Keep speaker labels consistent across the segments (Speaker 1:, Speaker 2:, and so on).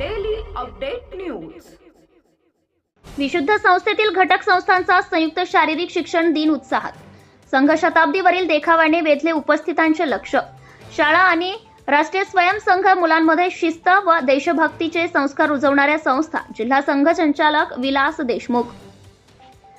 Speaker 1: Update news
Speaker 2: विशुद्ध संस्थेतील घटक संस्थांचा संयुक्त शारीरिक शिक्षण दिन उत्साहात. संघ शताब्दीवरील देखावाने वेधले उपस्थितांचे लक्ष. शाळा आणि राष्ट्रीय स्वयंसंघ मुलांमध्ये शिस्त व देशभक्तीचे संस्कार रुजवणाऱ्या संस्था जिल्हा संघ संचालक विलास देशमुख.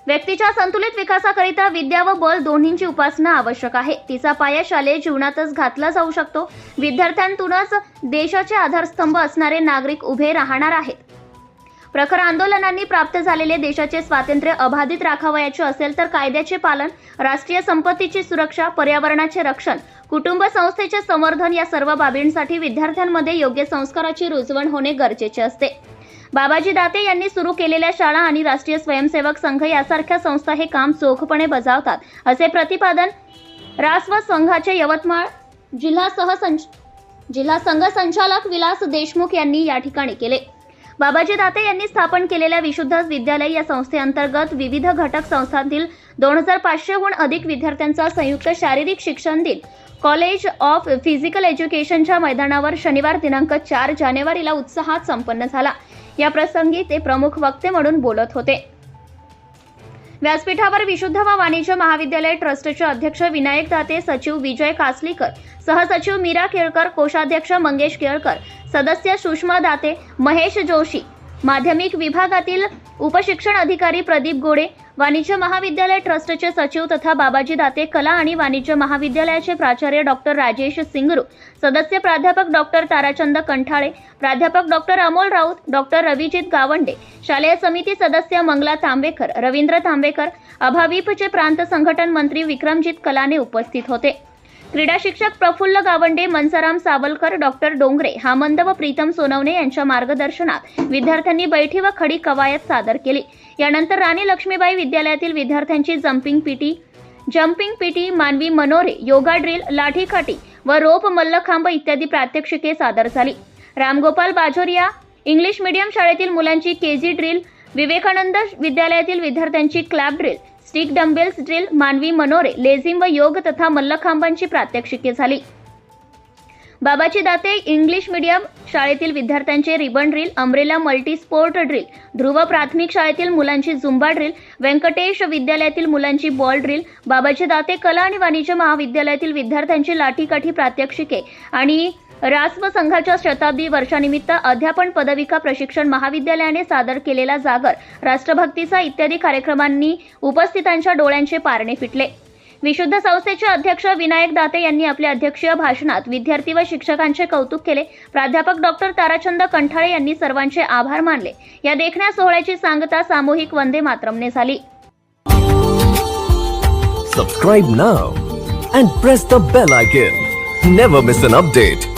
Speaker 2: व्यक्तीच्या संतुलित विकासाकरिता विद्या व बल दोन्हींची उपासना आवश्यक आहे. तिचा पाया शालेय जीवनातच घातला जाऊ शकतो. विद्यार्थ्यांतूनच देशाचे आधारस्तंभ असणारे नागरिक उभे राहणार आहेत. प्रखर आंदोलनांनी प्राप्त झालेले देशाचे स्वातंत्र्य अबाधित राखावयाचे असेल तर कायद्याचे पालन राष्ट्रीय संपत्तीची सुरक्षा पर्यावरणाचे रक्षण कुटुंब संस्थेचे संवर्धन या सर्व बाबींसाठी विद्यार्थ्यांमध्ये योग्य संस्काराची रुजवण होणे गरजेचे असते. बाबाजी दाते यांनी सुरू केलेल्या शाळा आणि राष्ट्रीय स्वयंसेवक संघ यासारख्या संस्था हे काम चोखपणे बजावतात. असे प्रतिपादन रास्व संघाचे यवतमाळ जिल्हा सहसंच जिल्हा संघ संचालक विलास देशमुख यांनी या ठिकाणी केले. बाबाजी दाते यांनी स्थापन केलेल्या विशुद्ध विद्यालय या संस्थेअंतर्गत विविध घटक संस्थांतील दोन हजार पाचशेहून अधिक विद्यार्थ्यांचा संयुक्त शारीरिक शिक्षण दिन. कॉलेज ऑफ फिजिकल एज्युकेशनच्या मैदानावर शनिवार दिनांक चार जानेवारीला उत्साहात संपन्न झाला. या प्रसंगी ते प्रमुख वक्ते म्हणून बोलत होते. व्यासपीठावर विशुद्ध व वाणिज्य महाविद्यालय ट्रस्टचे अध्यक्ष विनायक दाते सचिव विजय कासलीकर सहसचिव मीरा केळकर कोषाध्यक्ष मंगेश केळकर सदस्य सुषमा दाते महेश जोशी माध्यमिक विभागातील उपशिक्षण अधिकारी प्रदीप गोडे वाणिज्य महाविद्यालय ट्रस्टचे सचिव तथा बाबाजी दाते कला आणि वाणिज्य महाविद्यालयाचे प्राचार्य डॉक्टर राजेश सिंगरू सदस्य प्राध्यापक डॉक्टर ताराचंद कंठाळे प्राध्यापक डॉक्टर अमोल राऊत डॉक्टर रविजित गावंडे शालेय समिती सदस्य मंगला तांबेकर रवींद्र तांबेकर अभाविपचे प्रांत संघटन मंत्री विक्रमजित कलाने उपस्थित होते. क्रीडा शिक्षक प्रफुल्ल गावंडे मनसाराम सावलकर डॉक्टर डोंगरे हामंद व प्रीतम सोनवणे यांच्या मार्गदर्शनात विद्यार्थ्यांनी बैठी व खडी कवायत सादर केली. यानंतर राणी लक्ष्मीबाई विद्यालयातील विद्यार्थ्यांची जम्पिंग पीटी जम्पिंग पीटी मानवी मनोरे योगा ड्रिल लाठीकाठी व रोप मल्लखांब इत्यादी प्रात्यक्षिके सादर झाली. रामगोपाल बाजोरिया इंग्लिश मीडियम शाळेतील मुलांची केजी ड्रिल विवेकानंद विद्यालयातील विद्यार्थ्यांची club drill stick dumbbells drill मानवी मनोरे लेझिम व योग तथा मल्लखांबांची प्रात्यक्षिके झाली. बाबाची दाते इंग्लिश मीडियम शाळेतील विद्यार्थ्यांचे ribbon drill umbrella multi sport drill Dhruv प्राथमिक शाळेतील मुलांची झुंबा ड्रिल व्यंकटेश विद्यालयातील मुलांची बॉल ड्रिल बाबाचे दाते कला आणि वाणिज्य महाविद्यालयातील विद्यार्थ्यांची लाठीकाठी प्रात्यक्षिके आणि रास्व संघाच्या शताब्दी वर्षानिमित्त अध्यापन पदविका प्रशिक्षण महाविद्यालयाने सादर केलेला जागर राष्ट्रभक्तीचा इत्यादी कार्यक्रमांनी उपस्थितांच्या डोळ्यांचे पारणे फिटले. विशुद्ध संस्थेचे अध्यक्ष विनायक दाते यांनी आपल्या अध्यक्षीय भाषणात विद्यार्थी व शिक्षकांचे कौतुक केले. प्राध्यापक डॉक्टर ताराचंद कंठाळे यांनी सर्वांचे आभार मानले. या देखण्या सोहळ्याची सांगता सामूहिक वंदे मातरमने झाली.
Speaker 3: Subscribe now and press the bell icon never miss an update